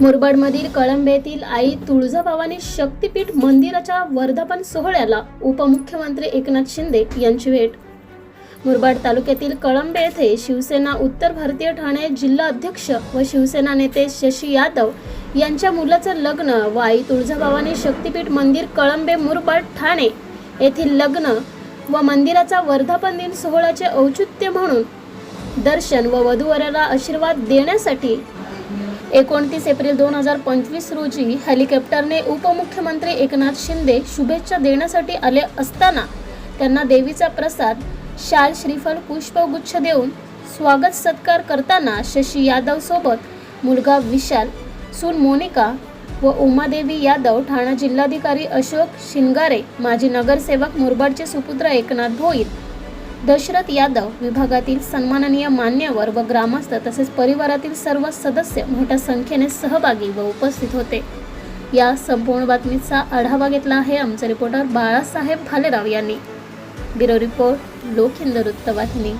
मुरबाडमधील कळंबेतील आई तुळजाभवानी शक्तीपीठ मंदिराच्या वर्धापन सोहळ्याला उपमुख्यमंत्री एकनाथ शिंदे यांची भेट. मुरबाड तालुक्यातील कळंबे येथे शिवसेना उत्तर भारतीय ठाणे जिल्हा अध्यक्ष व शिवसेना नेते शशी यादव यांच्या मुलाचं लग्न व आई तुळजाभवानी शक्तीपीठ मंदिर कळंबे मुरबाड ठाणे येथील लग्न व मंदिराचा वर्धापन दिन सोहळ्याचे औचित्य म्हणून दर्शन व वधूवराला आशीर्वाद देण्यासाठी एकोणतीस एप्रिल दोन हजार पंचवीस रोजी हेलिकॉप्टरने उपमुख्यमंत्री एकनाथ शिंदे शुभेच्छा देण्यासाठी आले असताना त्यांना देवीचा प्रसाद शाल श्रीफळ पुष्पगुच्छ देऊन स्वागत सत्कार करताना शशी यादव सोबत मुलगा विशाल सून मोनिका व उमादेवी यादव ठाणा जिल्हाधिकारी अशोक शिंगारे माजी नगरसेवक मुरबाडचे सुपुत्र एकनाथ भोईर दशरथ यादव विभागातील सन्माननीय मान्यवर व ग्रामस्थ तसेच परिवारातील सर्व सदस्य मोठ्या संख्येने सहभागी व उपस्थित होते. या संपूर्ण बातमीचा आढावा घेतला आहे आमचे रिपोर्टर बाळासाहेब भालेराव यांनी. ब्युरो रिपोर्ट लोक हिंद वृत्तवाहिनी.